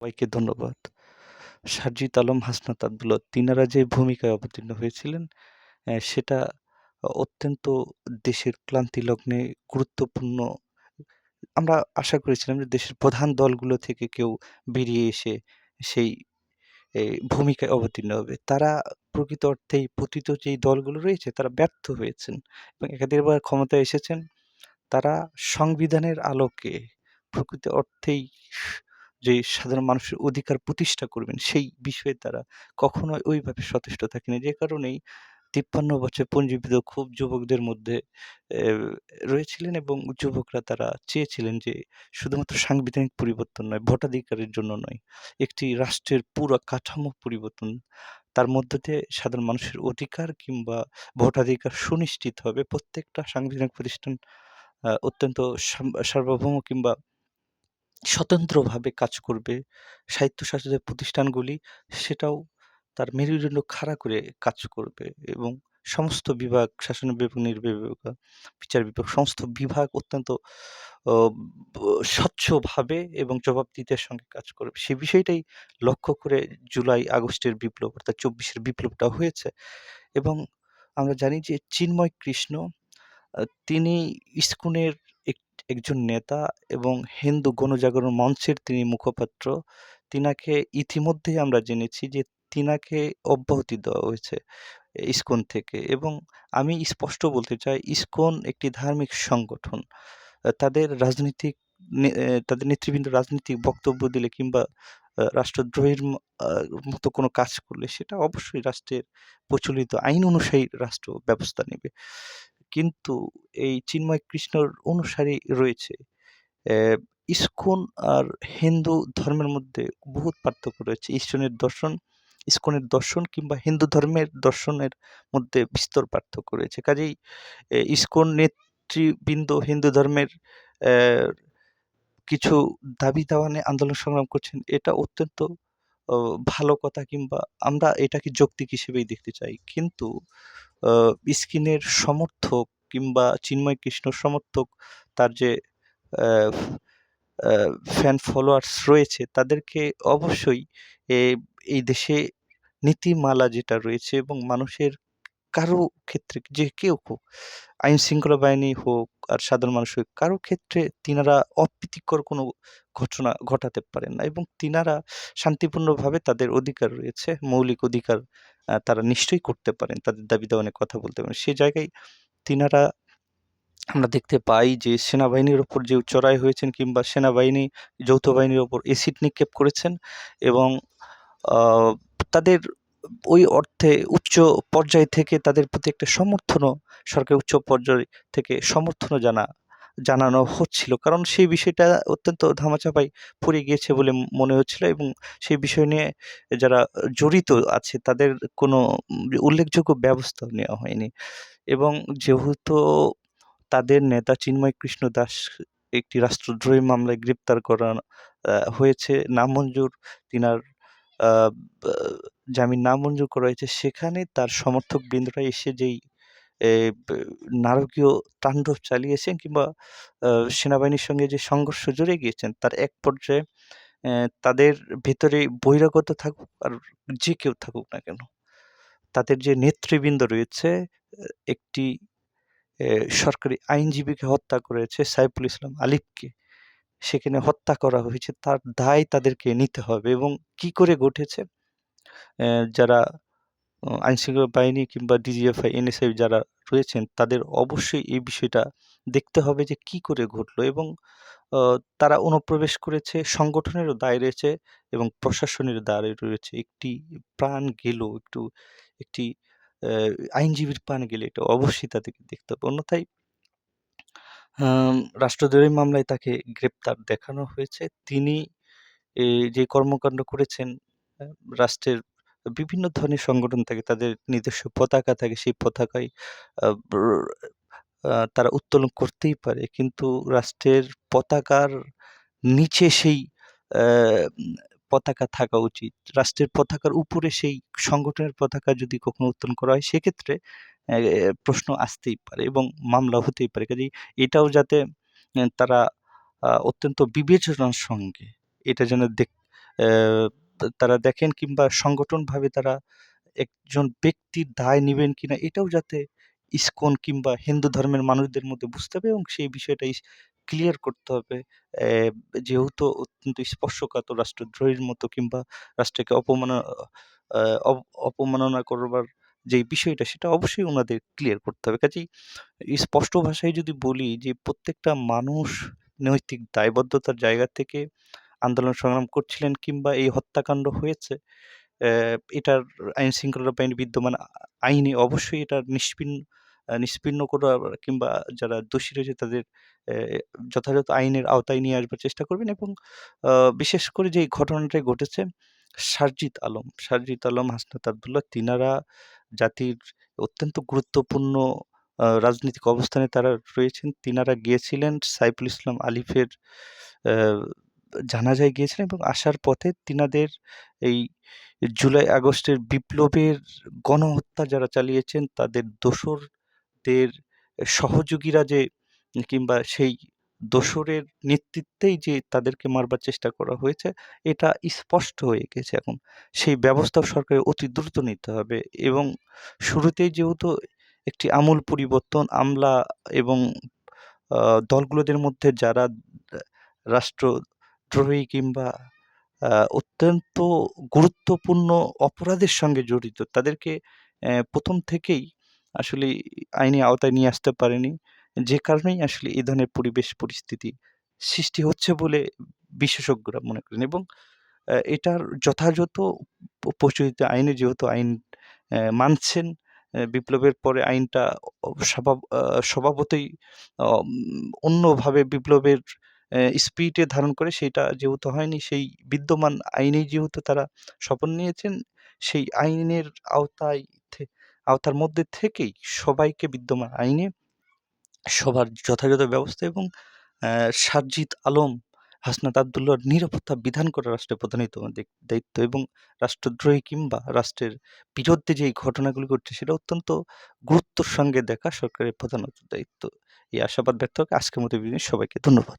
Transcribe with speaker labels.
Speaker 1: সবাইকে ধন্যবাদ। সারজিৎ আলম, হাসনাত আব্দুল্লাহ তিনারা যে ভূমিকায় অবতীর্ণ হয়েছিলেন সেটা অত্যন্ত দেশের ক্লান্তি লগ্নে গুরুত্বপূর্ণ আমরা আশা করেছিলাম যে দেশের প্রধান দলগুলো থেকে কেউ বেরিয়ে এসে সেই ভূমিকায় অবতীর্ণ হবে। তারা প্রকৃত অর্থেই পতিত যেই দলগুলো রয়েছে তারা ব্যর্থ হয়েছেন এবং একাধিকবার ক্ষমতায় এসেছেন। তারা সংবিধানের আলোকে প্রকৃত অর্থেই যে সাধারণ মানুষের অধিকার প্রতিষ্ঠা করবেন সেই বিষয়ে তারা কখনোই ওইভাবে সচেষ্ট থাকেনি। যে কারণেই ৫৩ বছর পঞ্জীবিত খুব যুবকদের মধ্যে রয়েছিলেন এবং যুবকরা তারা চেয়েছিলেন যে শুধুমাত্র সাংবিধানিক পরিবর্তন নয়, ভোটাধিকারের জন্য নয়, একটি রাষ্ট্রের পুরো কাঠামো পরিবর্তন। তার মধ্য দিয়ে সাধারণ মানুষের অধিকার কিংবা ভোটাধিকার সুনিশ্চিত হবে। প্রত্যেকটা সাংবিধানিক প্রতিষ্ঠান অত্যন্ত সার্বভৌম কিংবা স্বতন্ত্রভাবে কাজ করবে। স্বায়ত্তশাসিত প্রতিষ্ঠানগুলি সেটাও তার মেরুদণ্ড খাড়া করে কাজ করবে এবং সমস্ত বিভাগ, শাসন বিভাগ, নির্বাহী বিভাগ, বিচার বিভাগ সমস্ত বিভাগ অত্যন্ত স্বচ্ছভাবে এবং জবাবদিহিতার সঙ্গে কাজ করবে। সে বিষয়টাই লক্ষ্য করে জুলাই আগস্টের বিপ্লব অর্থাৎ ২৪ এর বিপ্লবটা হয়েছে এবং আমরা জানি যে চিন্ময় কৃষ্ণ তিনি ইসকনের একজন নেতা এবং হিন্দু গণজাগরণ মঞ্চের তিনি মুখপাত্র। তিনাকে ইতিমধ্যেই আমরা জেনেছি যে তিনাকে অব্যাহতি দেওয়া হয়েছে ইসকন থেকে এবং আমি স্পষ্ট বলতে চাই, ইসকন একটি ধার্মিক সংগঠন। তাদের রাজনৈতিক তাদের নেতৃবৃন্দ রাজনৈতিক বক্তব্য দিলে কিংবা রাষ্ট্রদ্রোহের মতো কোনো কাজ করলে সেটা অবশ্যই রাষ্ট্রের প্রচলিত আইন অনুযায়ী রাষ্ট্র ব্যবস্থা নেবে। কিন্তু এই চিন্ময় কৃষ্ণর অনুসারী রয়েছে। ইস্কন আর হিন্দু ধর্মের মধ্যে বহুত পার্থক্য রয়েছে। ইস্কনের দর্শন ইস্কনের দর্শন কিংবা হিন্দু ধর্মের দর্শনের মধ্যে বিস্তর পার্থক্য রয়েছে। কাজেই ইস্কন নেতৃবৃন্দ হিন্দু ধর্মের কিছু দাবি দাওয়া নিয়ে আন্দোলন সংগ্রাম করছেন। এটা অত্যন্ত ভালো কথা কিংবা আমরা এটাকে যৌক্তিক হিসেবেই দেখতে চাই। কিন্তু আ ইস্কিনের সমর্থক কিংবা চিন্ময় কৃষ্ণর সমর্থক তার যে ফ্যান ফলোয়ার্স রয়েছে তাদেরকে অবশ্যই এই দেশে নীতিমালা যেটা রয়েছে এবং মানুষের কারও ক্ষেত্রে যে কেউ হোক, আইনশৃঙ্খলা বাহিনী হোক আর সাধারণ মানুষ হোক, কারও ক্ষেত্রে তিনারা অপ্রীতিকর কোনো ঘটনা ঘটাতে পারেন না এবং তিনারা শান্তিপূর্ণভাবে তাদের অধিকার রয়েছে, মৌলিক অধিকার তারা নিশ্চয়ই করতে পারেন। তাদের দাবি দেওয়া নিয়ে কথা বলতে পারেন। সে জায়গায় তিনারা আমরা দেখতে পাই যে সেনাবাহিনীর ওপর যে চড়াই হয়েছেন কিংবা সেনাবাহিনী, যৌথ বাহিনীর উপর এসিড নিক্ষেপ করেছেন এবং তাদের ওই অর্থে উচ্চ পর্যায় থেকে তাদের প্রতি একটা সমর্থনও সরকারের উচ্চ পর্যায় থেকে সমর্থনও জানা জানানো হচ্ছিল। কারণ সেই বিষয়টা অত্যন্ত ধামাচাপায় পড়ে গিয়েছে বলে মনে হচ্ছিল এবং সেই বিষয় নিয়ে যারা জড়িত আছে তাদের কোনো উল্লেখযোগ্য ব্যবস্থাও নেওয়া হয়নি এবং যেহেতু তাদের নেতা চিন্ময় কৃষ্ণ দাস একটি রাষ্ট্রদ্রোহী মামলায় গ্রেপ্তার করা হয়েছে, নামঞ্জুর, তিনার জামিন নামঞ্জুর করা হয়েছে। সেখানে তার সমর্থকবৃন্দরা এসে যেই নারকীয় তাণ্ডব চালিয়েছেন কিংবা সেনাবাহিনীর সঙ্গে যে সংঘর্ষ জড়িয়ে গিয়েছেন তার এক পর্যায়ে তাদের ভেতরে বহিরাগত থাকুক আর যে কেউ থাকুক না কেন, তাদের যে নেতৃবৃন্দ রয়েছে একটি সরকারি আইনজীবীকে হত্যা করেছে সাইফুল ইসলাম আলিফকে। সেখানে হত্যা করা হয়েছে। তার দায় তাদেরকে নিতে হবে এবং কি করে ঘটেছে? যারা আইনশৃঙ্খলা বাহিনী কিংবা ডিজিএফআই, এনএসআই যারা রয়েছেন তাদের অবশ্যই এই বিষয়টা দেখতে হবে যে কি করে ঘটলো এবং তারা অনুপ্রবেশ করেছে, সংগঠনেরও দায় রয়েছে এবং প্রশাসনের দায় রয়েছে। একটি প্রাণ গেল, একটু একটি আইনজীবীর প্রাণ গেলে এটা অবশ্যই তাদেরকে দেখতে হবে। অন্যথায় রাষ্ট্রদ্রোহী মামলায় তাকে গ্রেপ্তার দেখানো হয়েছে। তিনি যে কর্মকাণ্ড করেছেন রাষ্ট্রের বিভিন্ন ধরনের সংগঠন থাকে, তাদের নিজস্ব পতাকা থাকে। সেই পতাকায় তারা উত্তোলন করতেই পারে। কিন্তু রাষ্ট্রের পতাকার নিচে সেই পতাকা থাকা উচিত। রাষ্ট্রের পতাকার উপরে সেই সংগঠনের পতাকা যদি কখনো উত্তোলন করা হয় সেক্ষেত্রে প্রশ্ন আসতেই পারে এবং মামলা হতেই পারে। কাজেই এটাও যাতে তারা অত্যন্ত বিবেচনার সঙ্গে এটা যেন দেখ তারা দেখেন কিংবা সংগঠনভাবে তারা একজন ব্যক্তির দায় নিবেন কিনা, এটাও যাতে ইসকন কিংবা হিন্দু ধর্মের মানুষদের মধ্যে বুঝতে হবে এবং সেই বিষয়টা ক্লিয়ার করতে হবে। যেহেতু অত্যন্ত স্পর্শকাতর রাষ্ট্রদ্রোহীর মতো কিংবা রাষ্ট্রকে অপমানা অপমাননা করবার যে বিষয়টা, সেটা অবশ্যই ওনাদের ক্লিয়ার করতে হবে। কাজেই স্পষ্ট ভাষায় যদি বলি যে প্রত্যেকটা মানুষ নৈতিক দায়বদ্ধতার জায়গা থেকে আন্দোলন সংগ্রাম করছিলেন কিংবা এই হত্যাকাণ্ড হয়েছে এটার আইন শৃঙ্খলা বাহিনী বিদ্যমান আইনে অবশ্যই এটা নিষ্পিন নিষ্পিন্ন নিষ্পন্ন করা কিংবা যারা দোষী রয়েছে তাদের যথাযথ আইনের আওতায় নিয়ে আসবার চেষ্টা করবেন এবং বিশেষ করে যে ঘটনাটা ঘটেছে সারজিৎ আলম, সারজিৎ আলম, হাসনাত আবদুল্লাহ তিনারা জাতির অত্যন্ত গুরুত্বপূর্ণ রাজনৈতিক অবস্থানে তারা রয়েছেন। তিনারা গিয়েছিলেন সাইফুল ইসলাম আলিফের জানাজায় গিয়েছিলেন এবং আসার পথে তিনাদের এই জুলাই আগস্টের বিপ্লবের গণহত্যা যারা চালিয়েছেন, তাদের দোসরদের সহযোগীরা যে কিংবা সেই দোসরের নেতৃত্বেই যে তাদেরকে মারবার চেষ্টা করা হয়েছে, এটা স্পষ্ট হয়ে গেছে এখন। সেই ব্যবস্থাও সরকারের অতি দ্রুত নিতে হবে এবং শুরুতেই যেহেতু একটি আমূল পরিবর্তন, আমলা এবং দলগুলোদের মধ্যে যারা আ রাষ্ট্রদ্রোহী কিংবা অত্যন্ত গুরুত্বপূর্ণ অপরাধের সঙ্গে জড়িত, তাদেরকে প্রথম থেকেই আসলে আইনি আওতায় নিয়ে আসতে পারেনি। যে কারণেই আসলে এ ধরনের পরিবেশ পরিস্থিতি সৃষ্টি হচ্ছে বলে বিশেষজ্ঞরা মনে করেন এবং এটার যথাযথ প্রচলিত আইনে যেহেতু আইন মানছেন বিপ্লবের পরে আইনটা স্বভাব স্বভাবতই অন্যভাবে বিপ্লবের স্পিরিটে ধারণ করে সেটা যেহেতু হয়নি সেই বিদ্যমান আইনেই যেহেতু তারা শপথ নিয়েছেন সেই আইনের আওতায় আওতার মধ্যে থেকেই সবাইকে বিদ্যমান আইনে সবার যথাযথ ব্যবস্থা এবং সারজিৎ আলম, হাসনাত আব্দুল্লাহর নিরাপত্তা বিধান করা রাষ্ট্রের প্রধানই তো দিক দায়িত্ব এবং রাষ্ট্রদ্রোহী কিংবা রাষ্ট্রের বিরুদ্ধে যেই ঘটনাগুলি ঘটছে সেটা অত্যন্ত গুরুত্বর সঙ্গে দেখা সরকারের প্রধানত দায়িত্ব। এই আশাবাদ ব্যক্ত করে আজকের মতো সবাইকে ধন্যবাদ।